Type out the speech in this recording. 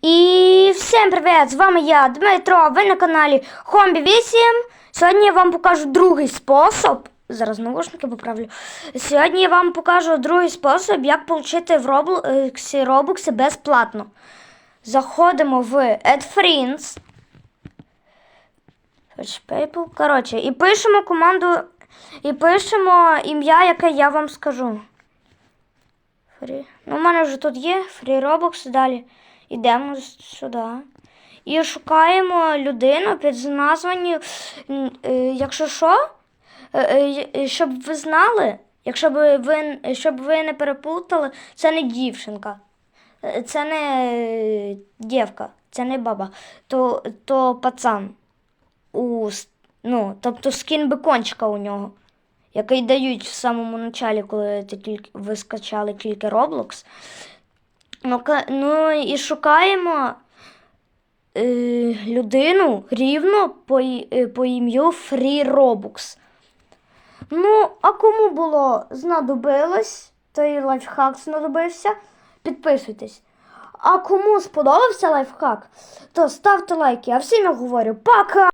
І всім привіт! З вами я, Дмитро. Ви на каналі Хомбі 8. Сьогодні я вам покажу другий спосіб. Зараз наушники поправлю. Сьогодні я вам покажу другий спосіб, як отримати в Роблоксі робокси безплатно. Заходимо в. Fetch PayPal. Коротше, і пишемо команду, і пишемо ім'я, яке я вам скажу. Free. Ну, у мене вже тут є Free Robux. Далі йдемо сюди. І шукаємо людину під названням, м, е, якщо що, е, е, щоб ви знали, якщо ви, щоб ви не переплутали, це не дівчинка. Це не дівка, це не баба, то, то пацан. У, ну, тобто скін бекончика у нього який дають в самому началі, коли ти тільки ви скачали тільки Roblox. Ну, ну і шукаємо е, людину рівно по, е, по ім'ю Free Robux. Ну, а кому було знадобилось, той лайфхак знадобився, підписуйтесь. А кому сподобався лайфхак, то ставте лайки. А всім я говорю пока!